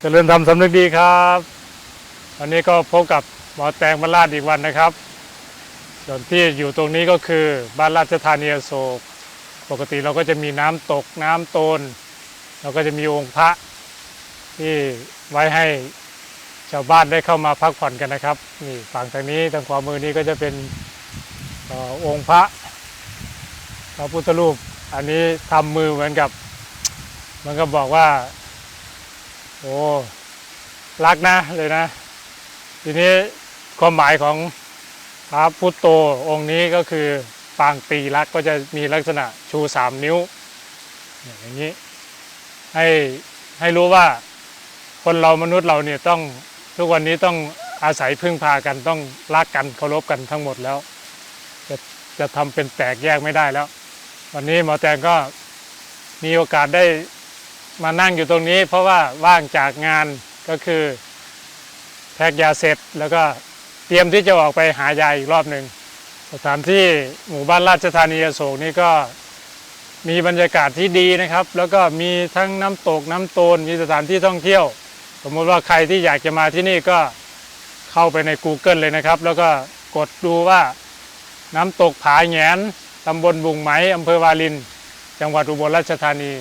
เจริญธรรมสำนึกดีครับ วันนี้ก็พบกับหมอแตงบ้านลาดอีกวันนะครับ ส่วนที่อยู่ตรงนี้ก็คือบ้านราชธานีโศก ปกติเราก็จะมีน้ำตกน้ำโตน เราก็จะมีองค์พระที่ไว้ให้ชาวบ้านได้เข้ามาพักผ่อนกันนะครับนี่ฝั่งทางนี้ทางขวามือนี้ก็จะเป็นออองค์พระพระพุทธรูป อันนี้ทำมือเหมือนกับ มันก็บอกว่า โอ้รักนะเลยนะ ทีนี้ความหมายของพระพุทธโตองค์นี้ก็คือปางตีรักก็จะมีลักษณะชูสามนิ้ว อย่างนี้ให้ให้รู้ว่าคนเรามนุษย์เราเนี่ยต้องทุกวันนี้ต้องอาศัยพึ่งพากันต้องรักกันเคารพกันทั้งหมดแล้ว จะจะทำเป็นแตกแยกไม่ได้แล้ว วันนี้หมอแตงก็มีโอกาสได้ มานั่งอยู่ตรงนี้ เพราะว่าว่างจากงานก็คือแพ็กยาเสร็จ แล้วก็เตรียมที่จะออกไปหายาอีกรอบหนึ่งสถานที่หมู่บ้านราชธานีอโศกนี่ก็มีบรรยากาศที่ดีนะครับ แล้วก็มีทั้งน้ำตกน้ำโตนมีสถานที่ท่องเที่ยว สมมุติว่าใครที่อยากจะมาที่นี่ก็เข้าไปใน Google เลยนะครับ แล้วก็กดดูว่าน้ำตกผาแหงนตำบลบุงไหมอำเภอวาลิน จังหวัดอุบลราชธานี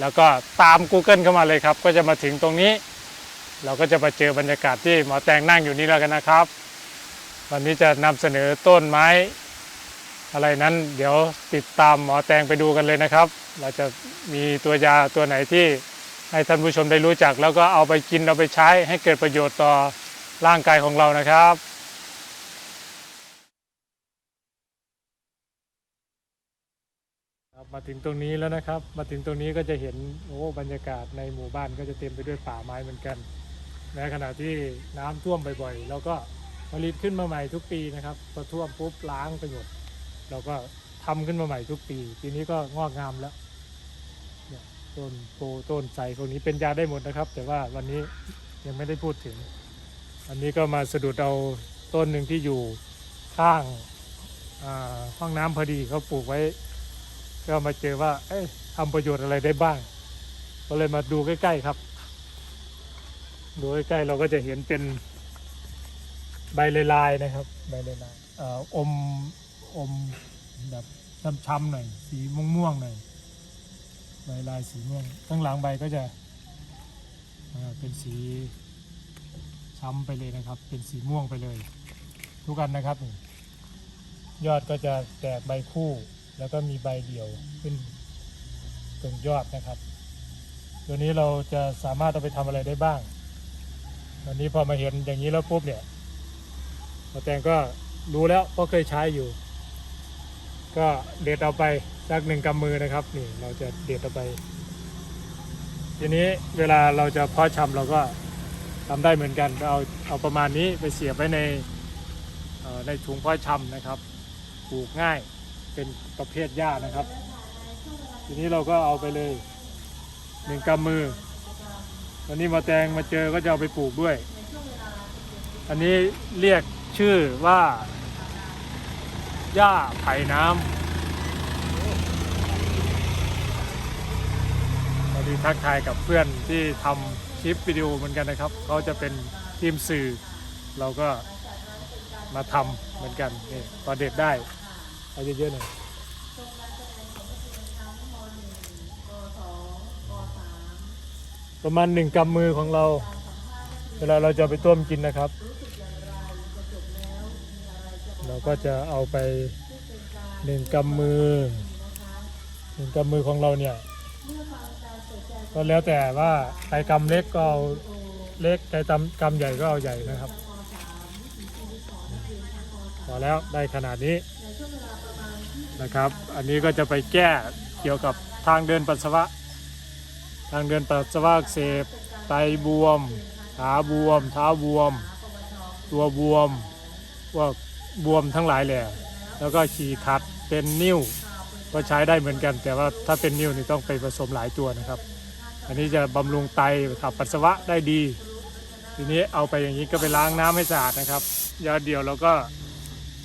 แล้วก็ตาม Google เข้ามาเลยครับ ก็จะมาถึงตรงนี้ เราก็จะมาเจอบรรยากาศที่หมอแตงนั่งอยู่นี้แล้วกันนะครับ วันนี้จะนำเสนอต้นไม้ อะไรนั้นเดี๋ยวติดตามหมอแตงไปดูกันเลยนะครับ เราจะมีตัวยาตัวไหนที่ให้ท่านผู้ชมได้รู้จัก แล้วก็เอาไปกินเอาไปใช้ให้เกิดประโยชน์ต่อร่างกายของเรานะครับ ครับ มาถึงตรงนี้แล้วนะครับ มาถึงตรงนี้ก็จะเห็นโอ้บรรยากาศในหมู่บ้านก็จะเต็มไปด้วยป่าไม้เหมือนกันในขณะที่น้ำท่วมบ่อยๆเราก็ผลิตขึ้นมาใหม่ทุกปีนะครับพอท่วมปุ๊บล้างไปหมดเราก็ทำขึ้นมาใหม่ทุกปี ปีนี้ก็งอกงามแล้วต้นโพต้นไทรพวกนี้เป็นยาได้หมดนะครับ แต่ว่าวันนี้ยังไม่ได้พูดถึง อันนี้ก็มาสะดุดเอาต้นหนึ่งที่อยู่ข้างอ่าห้องน้ำพอดีเขาปลูกไว้ ก็มาเจอว่า เอ้ยทำประโยชน์อะไรได้บ้าง ก็เลยมาดูใกล้ๆครับ ดูใกล้ๆเราก็จะเห็นเป็นใบลายๆนะครับ ใบลายๆเอ่ออมอมแบบช้ำๆหน่อย สีม่วงๆหน่อยใบลายสีม่วงข้างหลังใบก็จะเป็นสีช้ำไปเลยนะครับ เป็นสีม่วงไปเลย ทุกอันนะครับ ยอดก็จะแตกใบคู่ แล้วก็มีใบเดี่ยวขึ้นตรงยอดนะครับ ตัวนี้เราจะสามารถเอาไปทำอะไรได้บ้างวันนี้พอมาเห็นอย่างนี้แล้วปุ๊บเนี่ยหมอแตงก็รู้แล้วเพราะเคยใช้อยู่ ก็เด็ดเอาไปสักหนึ่งกำมือนะครับ นี่เราจะเด็ดเอาไป ทีนี้เวลาเราจะเพาะชำเราก็ทำได้เหมือนกันเอาเอาประมาณนี้ไปเสียบไว้ในในถุงเพาะชำนะครับปลูกง่าย เป็นประเภทหญ้านะครับ ทีนี้เราก็เอาไปเลยหนึ่งกำมือ วันนี้มาแตงมาเจอก็จะเอาไปปลูกด้วย อันนี้เรียกชื่อว่าหญ้าไผ่น้ำพอดีทักทายกับเพื่อนที่ทำคลิปวิดีโอเหมือนกันนะครับ เขาจะเป็นทีมสื่อ เราก็มาทำเหมือนกันนี่พอเด็ดได้ เอาเยอะๆหน่อยประมาณหนึ่งกำมือของเรา เวลาเราจะไปต้มกินนะครับ เราก็จะเอาไปหนึ่งกำมือหนึ่งกำมือของเราเนี่ยก็แล้วแต่ว่าใครกำเล็กก็เอาเล็กใครตำกำใหญ่ก็เอาใหญ่นะครับพอแล้วได้ขนาดนี้ นะครับ อันนี้ก็จะไปแก้เกี่ยวกับทางเดินปัสสาวะ ทางเดินปัสสาวะเสบไตบวม ขาบวม เท้าบวม ตัวบวมพว่าบวมทั้งหลายแหละแล้วก็ฉี่ขัดเป็นนิ่วก็ใช้ได้เหมือนกัน แต่ว่าถ้าเป็นนิ่วนี่ต้องไปผสมหลายตัวนะครับ อันนี้จะบำรุงไตขับปัสสาวะได้ดี ทีนี้เอาไปอย่างนี้ก็ไปล้างน้ำให้สะอาดนะครับยาเดียวเราก็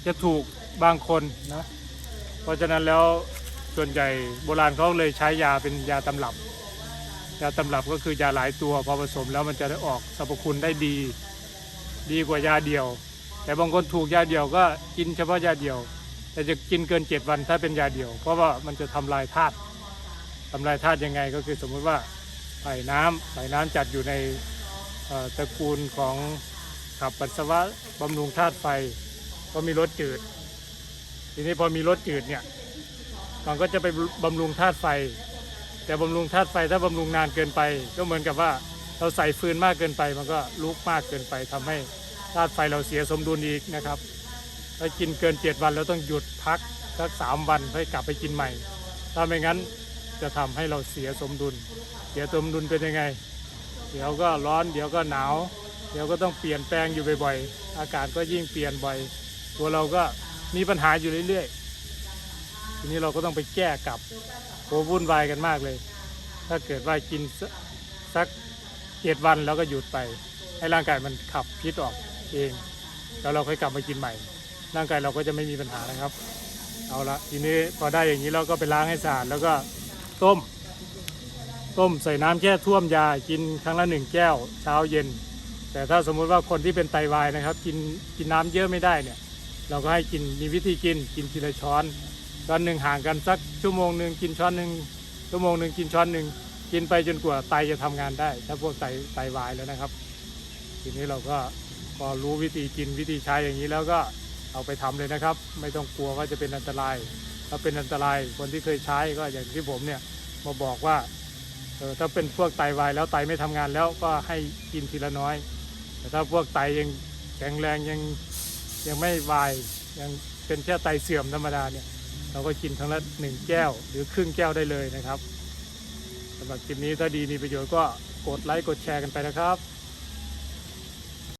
จะถูกบางคนนะ เพราะฉะนั้นแล้วส่วนใหญ่โบราณเขาเลยใช้ยาเป็นยาตำรับ ยาตำรับก็คือยาหลายตัวพอผสมแล้วมันจะได้ออกสรรพคุณได้ดี ดีกว่ายาเดียว แต่บางคนถูกยาเดียวก็กินเฉพาะยาเดียว แต่จะกินเกินเจ็ดวันถ้าเป็นยาเดียว เพราะว่ามันจะทำลายธาตุทำลายธาตุยังไงก็คือสมมุติว่าไผ่น้ำไผ่น้ำจัดอยู่ในตระกูลของขับปัสสาวะบำรุงธาตุไฟก็มีรสจืด ทีนี้พอมีรสจืดเนี่ยมันก็จะไปบำรุงธาตุไฟ แต่บำรุงธาตุไฟถ้าบำรุงนานเกินไป ก็เหมือนกับว่าเราใส่ฟืนมากเกินไป มันก็ลุกมากเกินไปทำให้ธาตุไฟเราเสียสมดุลอีกนะครับถ้ากินเกิน7วันเราต้องหยุดพักสักสามวันค่อกลับไปกินใหม่ ถ้าไม่งั้นจะทำให้เราเสียสมดุล เสียสมดุลเป็นยังไง เดี๋ยวก็ร้อนเดี๋ยวก็หนาว เดี๋ยวก็ต้องเปลี่ยนแปลงอยู่บ่อยๆ อากาศก็ยิ่งเปลี่ยนบ่อย ตัวเราก็ มีปัญหาอยู่เรื่อยๆ ทีนี้เราก็ต้องไปแก้กลับโหวุ่นวายกันมากเลย ถ้าเกิดว่ากินสักเจ็ดวันแล้วก็หยุดไป ให้ร่างกายมันขับพิษออกเอง แล้วเราค่อยกลับมากินใหม่ ร่างกายเราก็จะไม่มีปัญหานะครับ เอาละทีนี้พอได้อย่างนี้เราก็ไปล้างให้สะอาดแล้วก็ต้ม ต้มใส่น้ำแค่ท่วมยากินครั้งละหนึ่งแก้ว เช้าเย็น แต่ถ้าสมมุติว่าคนที่เป็นไตวายนะครับ กินกินน้ำเยอะไม่ได้เนี่ย เราก็ให้กินมีวิธีกินกินทีละช้อนช้อนหนึ่งห่างกันสักชั่วโมงหนึ่งกินช้อนหนึ่งชั่วโมงหนึ่งกินช้อนหนึ่งกินไปจนกว่าไตจะทำงานได้ ถ้าพวกไตไตวายแล้วนะครับ ทีนี้เราก็พอรู้วิธีกินวิธีใช้อย่างนี้แล้วก็เอาไปทำเลยนะครับ ไม่ต้องกลัวว่าจะเป็นอันตรายถ้าเป็นอันตรายคนที่เคยใช้ก็อย่างที่ผมเนี่ยมาบอกว่าเออถ้าเป็นพวกไตวายแล้วไตไม่ทำงานแล้วก็ให้กินทีละน้อย แต่ถ้าพวกไตยังแข็งแรงยัง ยังไม่วายยังเป็นแค่ไตเสื่อมธรรมดาเนี่ยเราก็กินทั้งละหนึ่งแก้ว หรือครึ่งแก้วได้เลยนะครับสำหรับคลิปนี้ถ้าดีมีประโยชน์ก็กดไลค์กดแชร์กันไปนะครับ